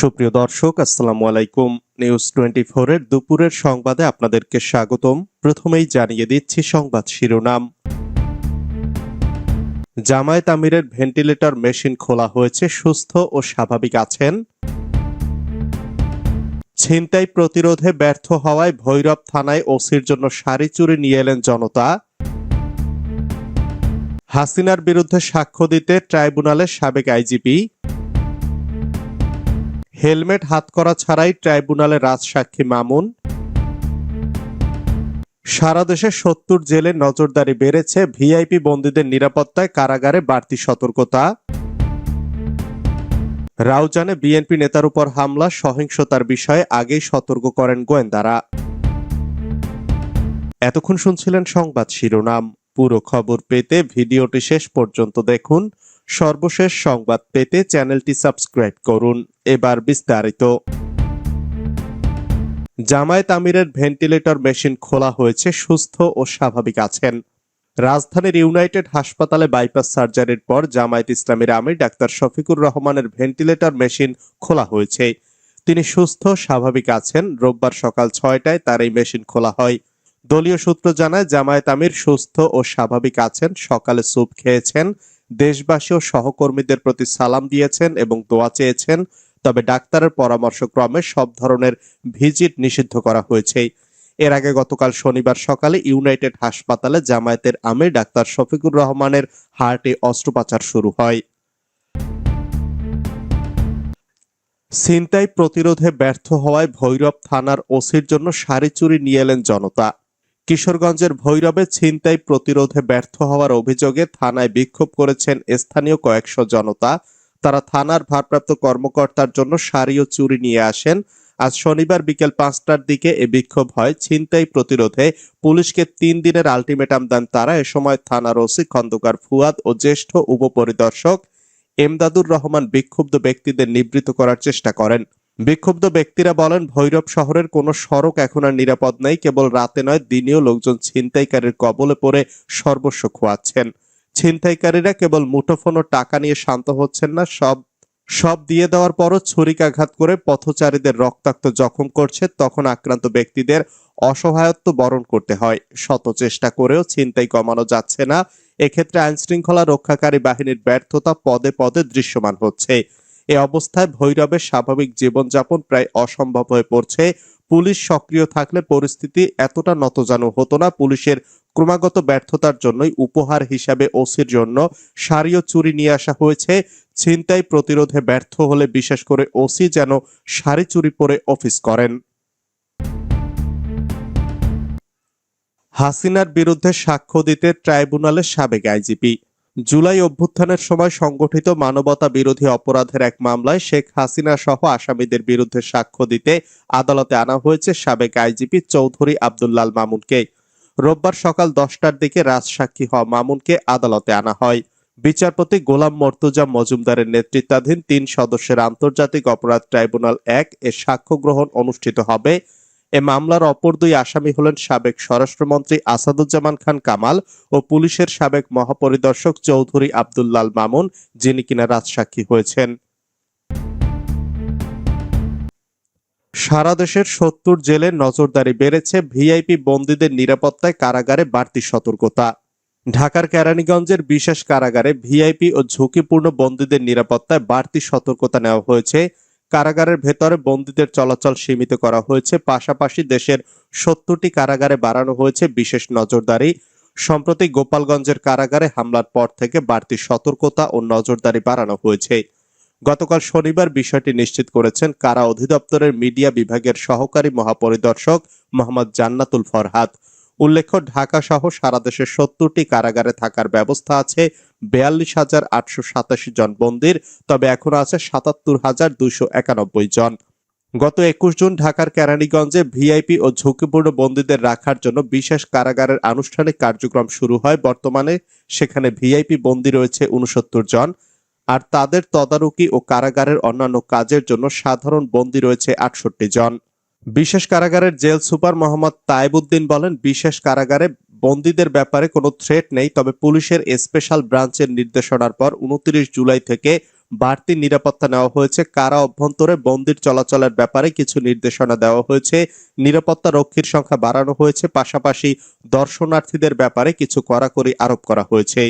সুপ্রিয় দর্শক, আসসালামু আলাইকুম। নিউজ টোয়েন্টি এর দুপুরের সংবাদে আপনাদেরকে স্বাগতম। প্রথমেই জানিয়ে দিচ্ছি সংবাদ শিরোনাম। জামায়াত আমিরের ভেন্টিলেটর মেশিন খোলা হয়েছে, সুস্থ ও স্বাভাবিক আছেন। ছিনতাই প্রতিরোধে ব্যর্থ হওয়ায় ভৈরব থানায় ওসির জন্য শাড়ি চুরি নিয়ে এলেন জনতা। হাসিনার বিরুদ্ধে সাক্ষ্য দিতে ট্রাইব্যুনালের সাবেক আইজিপি। হেলমেট হাত করা ছাড়াই ট্রাইব্যুনালে রাজসাক্ষী মামুন। সারা দেশে সত্তর জেলে নজরদারি বেড়েছে ভিআইপি বন্দীদের নিরাপত্তায় কারাগারে বাড়তি সতর্কতা। রাউজানে বিএনপি নেতার উপর হামলা, সহিংসতার বিষয়ে আগেই সতর্ক করেন গোয়েন্দারা। এতক্ষণ শুনছিলেন সংবাদ শিরোনাম। পুরো খবর পেতে ভিডিওটি শেষ পর্যন্ত দেখুন। সর্বশেষ সংবাদ পেতে চ্যানেলটি সাবস্ক্রাইব করুন। এবার বিস্তারিত। জামায়াত আমিরের ভেন্টিলেটর মেশিন খোলা হয়েছে, সুস্থ ও স্বাভাবিক আছেন। রাজধানীর ইউনাইটেড হাসপাতালে বাইপাস সার্জারির পর জামায়াত ইসলামীর আমির ডাক্তার শফিকুর রহমানের ভেন্টিলেটর মেশিন খোলা হয়েছে। তিনি সুস্থ, স্বাভাবিক আছেন। রোববার সকাল ছয়টায় তার এই মেশিন খোলা হয়। দলীয় সূত্র জানায়, জামায়াত আমির সুস্থ ও স্বাভাবিক আছেন। সকালে স্যুপ খেয়েছেন দেশবাসী ও সহকর্মীদের প্রতি সালাম দিয়েছেন এবং দোয়া চেয়েছেন, তবে ডাক্তারের পরামর্শক্রমে সব ধরনের ভিজিট নিষিদ্ধ করা হয়েছে। এর আগে গতকাল শনিবার সকালে ইউনাইটেড হাসপাতালে জামায়াতের আমির ডাক্তার শফিকুর রহমানের হার্টে অস্ত্রোপচার শুরু হয়। ছিনতাই প্রতিরোধে ব্যর্থ হওয়ায় ভৈরব থানার ওসির জন্য শাড়ি চুরি নিয়ে এলেন জনতা। কিশোরগঞ্জের ভৈরবে ছিনতাই প্রতিরোধে ব্যর্থ হওয়ার অভিযোগে থানায় বিক্ষোভ করেছেন স্থানীয় কয়েকশো জনতা। তারা থানার ভারপ্রাপ্ত কর্মকর্তার জন্য শাড়ি ও চুরি নিয়ে আসেন। আজ শনিবার বিকেল পাঁচটার দিকে এ বিক্ষোভ হয়। ছিনতাই প্রতিরোধে পুলিশকে তিন দিনের আলটিমেটাম দেন তারা। এ সময় থানার ওসি খন্দকার ফুয়াদ ও জ্যেষ্ঠ উপপরিদর্শক এমদাদুর রহমান বিক্ষুব্ধ ব্যক্তিদের নিবৃত করার চেষ্টা করেন। বিক্ষুব্ধ ব্যক্তিরা বলেন, ভৈরব শহরের কোনো সড়ক এখন আর নিরাপদ নেই, কেবল রাতে নয়, দিনেও লোকজন ছিনতাইকারীর কবলে পড়ে সর্বস্ব খোয়াচ্ছেন। ছিনতাইকারীরা কেবল মুঠোফোন ও টাকা নিয়ে শান্ত হচ্ছেন না, সব সব দিয়ে দেওয়ার পরও ছুরিকাঘাত করে পথচারীদের রক্তাক্ত জখম করছে, তখন আক্রান্ত ব্যক্তিদের অসহায়ত্ব বরণ করতে হয়। শত চেষ্টা করেও ছিনতাই কমানো যাচ্ছে না, এক্ষেত্রে আইনশৃঙ্খলা রক্ষাকারী বাহিনীর ব্যর্থতা পদে পদে দৃশ্যমান হচ্ছে। এ অবস্থায় ভৈরবের স্বাভাবিক জীবনযাপন প্রায় অসম্ভব হয়ে পড়ছে। পুলিশ সক্রিয় থাকলে পরিস্থিতি এতটা নতজানু হতো না। পুলিশের ক্রমাগত ব্যর্থতার জন্যই উপহার হিসাবে ওসির জন্য সারিও চুরি নিয়ে আসা হয়েছে। ছিনতাই প্রতিরোধে ব্যর্থ হলে বিশেষ করে ওসি যেন শাড়ি চুরি পরে অফিস করেন। হাসিনার বিরুদ্ধে সাক্ষ্য দিতে ট্রাইব্যুনালের সাবেক আইজিপি জুলাই অভ্যুত্থানের সময় সংগঠিত মানবতা বিরোধী অপরাধের এক মামলায় শেখ হাসিনা সহ আসামিদের বিরুদ্ধে সাক্ষ্য দিতে আদালতে আনা হয়েছে সাবেক আইজিপি চৌধুরী আবদুল্লাল মামুনকে। রোববার সকাল দশটার দিকে রাজসাক্ষী হওয়া মামুনকে আদালতে আনা হয়। বিচারপতি গোলাম মর্তুজা মজুমদারের নেতৃত্বাধীন তিন সদস্যের আন্তর্জাতিক অপরাধ ট্রাইব্যুনাল এক এর সাক্ষ্য গ্রহণ অনুষ্ঠিত হবে। এ মামলার অপর দুই আসামি হলেন সাবেক স্বরাষ্ট্রমন্ত্রী আসাদুজ্জামান খান কামাল ও পুলিশের সাবেক মহাপরিদর্শক চৌধুরী আবদুল্লাল মামুন, যিনি কিনা রাজসাক্ষী হয়েছেন। সারা দেশের সত্তর জেলে নজরদারি বেড়েছে ভিআইপি বন্দীদের নিরাপত্তায় কারাগারে বাড়তি সতর্কতা। ঢাকার কেরানীগঞ্জের বিশেষ কারাগারে ভিআইপি ও ঝুঁকিপূর্ণ বন্দীদের নিরাপত্তায় বাড়তি সতর্কতা নেওয়া হয়েছে। কারাগারের ভেতরে বন্দীদের চলাচল সীমিত করা হয়েছে। পাশাপাশি দেশের সত্তরটি কারাগারে বাড়ানো হয়েছে বিশেষ নজরদারি। সম্প্রতি গোপালগঞ্জের কারাগারে হামলার পর থেকে বাড়তি সতর্কতা ও নজরদারি বাড়ানো হয়েছে। গতকাল শনিবার বিষয়টি নিশ্চিত করেছেন কারা অধিদপ্তরের মিডিয়া বিভাগের সহকারী মহাপরিদর্শক মোহাম্মদ জান্নাতুল ফরহাদ। উল্লেখ্য, ঢাকা সহ সারা দেশের সত্তরটি কারাগারে থাকার ব্যবস্থা আছে। বিয়াল্লিশ হাজার আটশো সাতাশি জন বন্দির, তবে এখনও আছে সাতাত্তর হাজার দুইশো একানব্বই জন। গত একুশ জুন ঢাকার কেরানীগঞ্জে ভিআইপি ও ঝুঁকিপূর্ণ বন্দীদের রাখার জন্য বিশেষ কারাগারের আনুষ্ঠানিক কার্যক্রম শুরু হয়। বর্তমানে সেখানে ভিআইপি বন্দী রয়েছে উনসত্তর জন, আর তাদের তদারকি ও কারাগারের অন্যান্য কাজের জন্য সাধারণ বন্দী রয়েছে আটষট্টি জন। বিশেষ কারাগারের জেল সুপার মোহাম্মদ তাইবুদ্দিন বলেন, বিশেষ কারাগারে বন্দীদের ব্যাপারে কোনো থ্রেট নেই, তবে পুলিশের স্পেশাল ব্রাঞ্চের নির্দেশনার পর উনত্রিশ জুলাই থেকে বাড়তি নিরাপত্তা নেওয়া হয়েছে। কারা অভ্যন্তরে বন্দির চলাচলের ব্যাপারে কিছু নির্দেশনা দেওয়া হয়েছে, নিরাপত্তা রক্ষীর সংখ্যা বাড়ানো হয়েছে, পাশাপাশি দর্শনার্থীদের ব্যাপারে কিছু কড়াকড়ি আরোপ করা হয়েছে।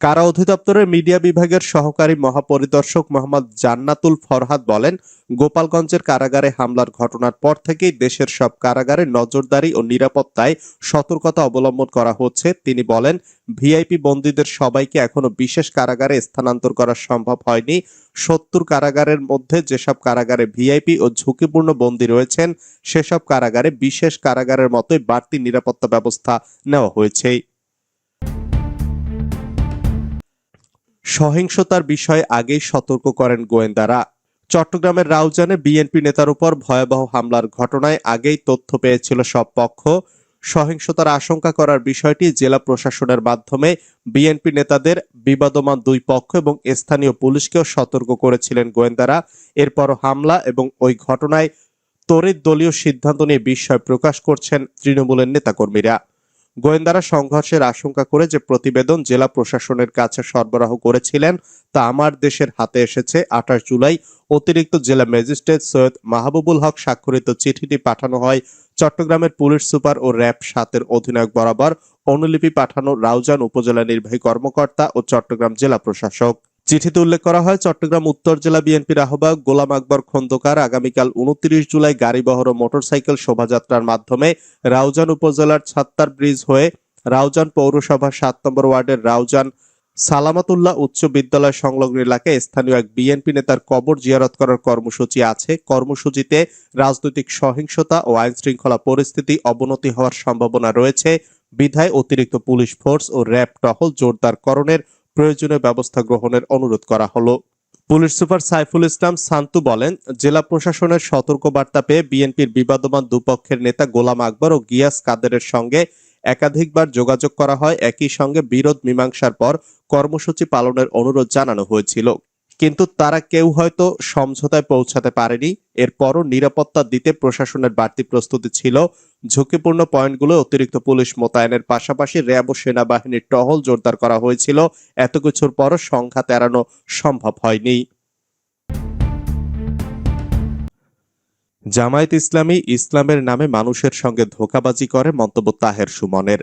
কারা অধিদপ্তরের মিডিয়া বিভাগের সহকারী মহাপরিদর্শক মোহাম্মদ জান্নাতুল ফরহাদ বলেন, গোপালগঞ্জের কারাগারে হামলার ঘটনার পর থেকেই দেশের সব কারাগারে নজরদারি ও নিরাপত্তায় সতর্কতা অবলম্বন করা হচ্ছে। তিনি বলেন, ভিআইপি বন্দীদের সবাইকে এখনও বিশেষ কারাগারে স্থানান্তর করা সম্ভব হয়নি। সত্তর কারাগারের মধ্যে যেসব কারাগারে ভিআইপি ও ঝুঁকিপূর্ণ বন্দী রয়েছেন, সেসব কারাগারে বিশেষ কারাগারের মতোই বাড়তি নিরাপত্তা ব্যবস্থা নেওয়া হয়েছে। সহিংসতার বিষয়ে আগেই সতর্ক করেন গোয়েন্দারা। চট্টগ্রামের রাউজানে বিএনপি নেতার উপর ভয়াবহ হামলার ঘটনায় আগেই তথ্য পেয়েছিল সব পক্ষ। সহিংসতার আশঙ্কা করার বিষয়টি জেলা প্রশাসনের মাধ্যমে বিএনপি নেতাদের, বিবাদমান দুই পক্ষ এবং স্থানীয় পুলিশকেও সতর্ক করেছিলেন গোয়েন্দারা। এরপর হামলা এবং ওই ঘটনায় তড়িৎ দলীয় সিদ্ধান্ত নিয়ে বিস্ময় প্রকাশ করছেন তৃণমূলের নেতাকর্মীরা। গোয়েন্দারা সংঘর্ষের আশঙ্কা করে যে প্রতিবেদন জেলা প্রশাসনের কাছে সরবরাহ করেছিলেন, তা আমার দেশের হাতে এসেছে, আঠাশ জুলাই। অতিরিক্ত জেলা ম্যাজিস্ট্রেট সৈয়দ মাহবুবুল হক স্বাক্ষরিত চিঠিটি পাঠানো হয় চট্টগ্রামের পুলিশ সুপার ও র্যাব সাতের অধিনায়ক বরাবর। অনুলিপি পাঠানো রাউজান উপজেলা নির্বাহী কর্মকর্তা ও চট্টগ্রাম জেলা প্রশাসক। চিঠিতে উল্লেখ করা হয়, চট্টগ্রাম উত্তর জেলা বিএনপির আহ্বায়ক গোলাম আকবর খন্দকার আগামীকাল উনত্রিশ জুলাই গাড়িবহর ও মোটরসাইকেল শোভাযাত্রার মাধ্যমে রাউজান উপজেলার ছাত্তার ব্রিজ হয়ে রাউজান পৌরসভা সাত নম্বর ওয়ার্ডের রাউজান সালামাতুল্লাহ উচ্চ বিদ্যালয় সংলগ্ন এলাকায় স্থানীয় এক বিএনপি নেতার কবর জিয়ারত করার কর্মসূচি আছে। কর্মসূচিতে রাজনৈতিক সহিংসতা ও আইন শৃঙ্খলা পরিস্থিতি অবনতি হওয়ার সম্ভাবনা রয়েছে। বিধায় অতিরিক্ত পুলিশ ফোর্স ও র্যাব টহল জোরদারকরণের প্রয়োজনীয় ব্যবস্থা গ্রহণের অনুরোধ করা হলো। পুলিশ সুপার সাইফুল ইসলাম সান্তু বলেন, জেলা প্রশাসনের সতর্ক বার্তা পেয়ে বিএনপির বিবাদমান দুপক্ষের নেতা গোলাম আকবর ও গিয়াস কাদেরের সঙ্গে একাধিকবার যোগাযোগ করা হয়। একই সঙ্গে বিরোধ মীমাংসার পর কর্মসূচি পালনের অনুরোধ জানানো হয়েছিল। কিন্তু তারা কেউ হয়তো সমঝোতায় পৌঁছাতে পারেনি। এরপরও নিরাপত্তা দিতে প্রশাসনের বাড়তি প্রস্তুতি ছিল। ঝুঁকিপূর্ণ পয়েন্টগুলো অতিরিক্ত পুলিশ মোতায়েনের পাশাপাশি র্যাব ও সেনাবাহিনীর টহল জোরদার করা হয়েছিল। এত কিছুর পরও সংঘাত এড়ানো সম্ভব হয়নি। জামায়াত ইসলামী ইসলামের নামে মানুষের সঙ্গে ধোঁকাবাজি করে মন্তব্য তাহের সুমনের।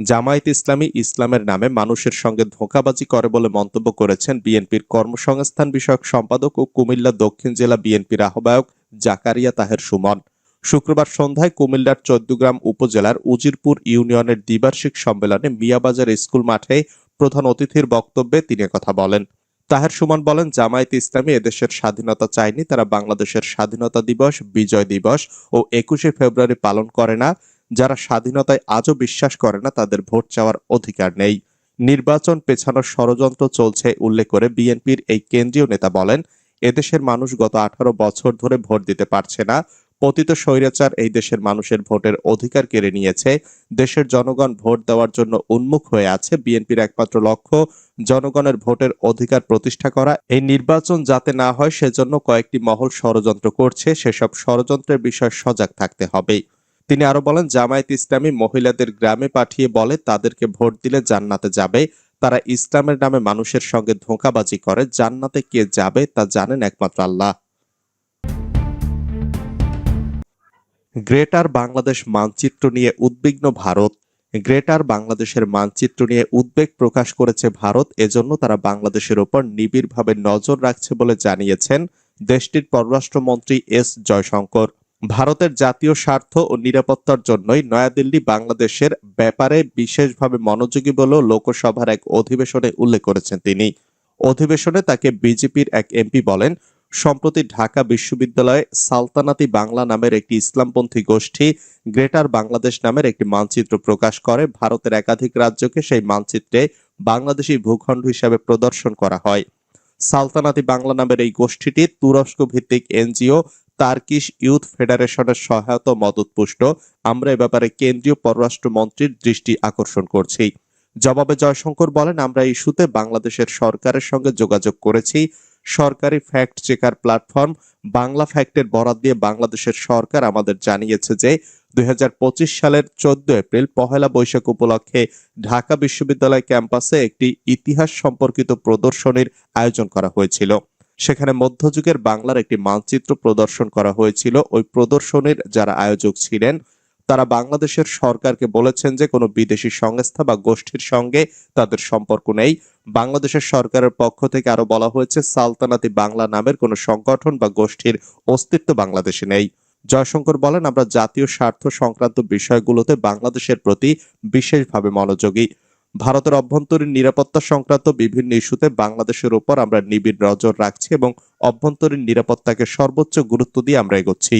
জামায়াত ইসলামী ইসলামের নামে মানুষের সঙ্গে ধোঁকাবাজি করে বলে মন্তব্য করেছেন বিএনপির কর্মসংস্থান বিষয়ক সম্পাদক ও কুমিল্লা দক্ষিণ জেলা বিএনপির আহ্বায়ক জাকারিয়া তাহের সুমন। শুক্রবার সন্ধ্যায় কুমিল্লার চৌদ্দগ্রাম উপজেলার উজিরপুর ইউনিয়নের দ্বিবার্ষিক সম্মেলনে মিয়াবাজার স্কুল মাঠে প্রধান অতিথির বক্তব্যে তিনি কথা বলেন। তাহের সুমন বলেন, জামায়াত ইসলামী এদেশের স্বাধীনতা চায়নি, তারা বাংলাদেশের স্বাধীনতা দিবস, বিজয় দিবস ও একুশে ফেব্রুয়ারি পালন করে না। যারা স্বাধীনতায় আজও বিশ্বাস করে না, তাদের ভোট চাওয়ার অধিকার নেই। নির্বাচন পেছানোর ষড়যন্ত্র চলছে, উল্লেখ করে বিএনপির এই কেন্দ্রীয় নেতা বলেন, এদেশের মানুষ গত আঠারো বছর ধরে ভোট দিতে পারছে না। পতিত স্বৈরাচার এই দেশের মানুষের ভোটের অধিকার কেড়ে নিয়েছে। দেশের জনগণ ভোট দেওয়ার জন্য উন্মুখ হয়ে আছে। বিএনপির একমাত্র লক্ষ্য, জনগণের ভোটের অধিকার প্রতিষ্ঠা করা। এই নির্বাচন যাতে না হয়, সেজন্য কয়েকটি মহল ষড়যন্ত্র করছে। সেসব ষড়যন্ত্রের বিষয়ে সজাগ থাকতে হবে। তিনি আরও বলেন, জামায়াত ইসলামী মহিলাদের গ্রামে পাঠিয়ে বলে, তাদেরকে ভোট দিলে জান্নাতে যাবে। তারা ইসলামের নামে মানুষের সঙ্গে ধোঁকাবাজি করে, জান্নাতে কে যাবে তা জানেন একমাত্র আল্লাহ। গ্রেটার বাংলাদেশ মানচিত্র নিয়ে উদ্বিগ্ন ভারত। গ্রেটার বাংলাদেশের মানচিত্র নিয়ে উদ্বেগ প্রকাশ করেছে ভারত। এজন্য তারা বাংলাদেশের ওপর নিবিড়ভাবে নজর রাখছে বলে জানিয়েছেন দেশটির পররাষ্ট্রমন্ত্রী এস জয়শঙ্কর। ভারতের জাতীয় স্বার্থ ও নিরাপত্তার জন্যই নয়াদিল্লি বাংলাদেশের ব্যাপারে বিশেষভাবে মনোযোগী বলেও লোকসভার এক অধিবেশনে উল্লেখ করেছেন তিনি। অধিবেশনে তাকে বিজেপির এক এমপি বলেন, সম্প্রতি ঢাকা বিশ্ববিদ্যালয়ে সালতানাতি বাংলা নামের একটি ইসলামপন্থী গোষ্ঠী গ্রেটার বাংলাদেশ নামের একটি মানচিত্র প্রকাশ করে। ভারতের একাধিক রাজ্যকে সেই মানচিত্রে বাংলাদেশি ভূখণ্ড হিসাবে প্রদর্শন করা হয়। সালতানাতি বাংলা নামের এই গোষ্ঠীটি তুরস্ক ভিত্তিক এনজিও তার্কিশ ইউথ ফেডারেশনের সহায়তা মদতপুষ্ট। আমরা এ ব্যাপারে কেন্দ্রীয় পররাষ্ট্র মন্ত্রীর দৃষ্টি আকর্ষণ করছি। জবাবে জয়শঙ্কর বলেন, আমরা ইস্যুতে বাংলাদেশের সরকারের সঙ্গে যোগাযোগ করেছি। সরকারি ফ্যাক্ট চেকার প্ল্যাটফর্ম বাংলা ফ্যাক্টের বরাদ দিয়ে বাংলাদেশের সরকার আমাদের জানিয়েছে যে, দুই হাজার পঁচিশ সালের চোদ্দ এপ্রিল পহেলা বৈশাখ উপলক্ষে ঢাকা বিশ্ববিদ্যালয় ক্যাম্পাসে একটি ইতিহাস সম্পর্কিত প্রদর্শনীর আয়োজন করা হয়েছিল। সেখানে মধ্যযুগের বাংলার একটি মানচিত্র প্রদর্শন করা হয়েছিল। ওই প্রদর্শনীর যারা আয়োজক ছিলেন, তারা বাংলাদেশের সরকারকে বলেছেন যে কোনো বিদেশি সংস্থা বা গোষ্ঠীর সঙ্গে তাদের সম্পর্ক নেই। বাংলাদেশের সরকারের পক্ষ থেকে আরও বলা হয়েছে, সালতানাতি বাংলা নামের কোনো সংগঠন বা গোষ্ঠীর অস্তিত্ব বাংলাদেশে নেই। জয়শঙ্কর বলেন, আমরা জাতীয় স্বার্থ সংক্রান্ত বিষয়গুলোতে বাংলাদেশের প্রতি বিশেষভাবে মনোযোগী। ভারতের অভ্যন্তরীণ নিরাপত্তা সংক্রান্ত বিভিন্ন ইস্যুতে বাংলাদেশের উপর আমরা নিবিড় নজর রাখছি এবং অভ্যন্তরীণ নিরাপত্তাকে সর্বোচ্চ গুরুত্ব দিয়ে আমরা এগোচ্ছি।